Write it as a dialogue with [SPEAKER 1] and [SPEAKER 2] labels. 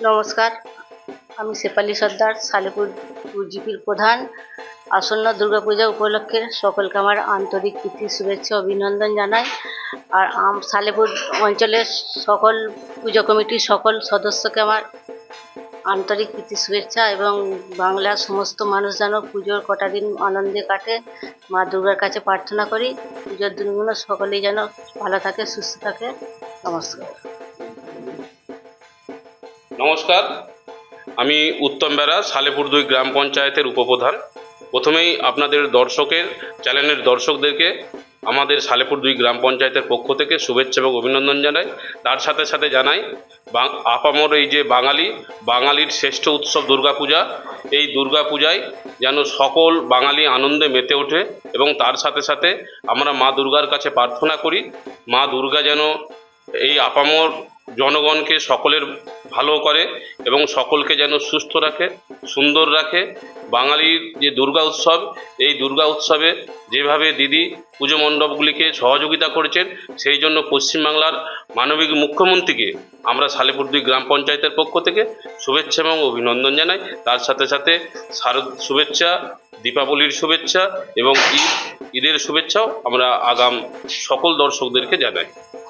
[SPEAKER 1] নমস্কার, আমি শেফালি সর্দার সালেপুর জিপির প্রধান। আসন্ন দুর্গাপূজা উপলক্ষে সকলকে আমার আন্তরিক প্রীতি, শুভেচ্ছা, অভিনন্দন জানাই। আর আম সালেপুর অঞ্চলের সকল পুজো কমিটির সকল সদস্যকে আমার আন্তরিক প্রীতি, শুভেচ্ছা এবং বাংলার সমস্ত মানুষ যেন পুজোর কটা দিন আনন্দে কাটে, মা দুর্গার কাছে প্রার্থনা করি। পুজোর দিনগুলো সকলেই যেন ভালো থাকে, সুস্থ থাকে। নমস্কার।
[SPEAKER 2] নমস্কার। আমি উত্তম বেরা সালেপুর দুই গ্রাম পঞ্চায়েতের উপপ্রধান। প্রথমেই আপনাদের দর্শকের, চ্যানেলের দর্শকদেরকে আমাদের সালেপুর দুই গ্রাম পঞ্চায়েতের পক্ষ থেকে শুভেচ্ছা এবং অভিনন্দন জানাই। তার সাথে সাথে জানাই আপামর এই যে বাঙালি, বাঙালির শ্রেষ্ঠ উৎসব দুর্গাপূজা, এই দুর্গাপূজায় যেন সকল বাঙালি আনন্দে মেতে ওঠে এবং তার সাথে সাথে আমরা মা দুর্গার কাছে প্রার্থনা করি, মা দুর্গা যেন এই আপামর জনগণকে সকলের ভালো করে এবং সকলকে যেন সুস্থ রাখে, সুন্দর রাখে। বাঙালির যে দুর্গা উৎসব, এই দুর্গা উৎসবে যেভাবে দিদি পুজো মণ্ডপগুলিকে সহযোগিতা করেছেন, সেই জন্য পশ্চিমবাংলার মানবিক মুখ্যমন্ত্রীকে আমরা সালেপুর দুই গ্রাম পঞ্চায়েতের পক্ষ থেকে শুভেচ্ছা এবং অভিনন্দন জানাই। তার সাথে সাথে শারদ শুভেচ্ছা, দীপাবলির শুভেচ্ছা এবং ঈদ, ঈদের শুভেচ্ছাও আমরা আগাম সকল দর্শকদেরকে জানাই।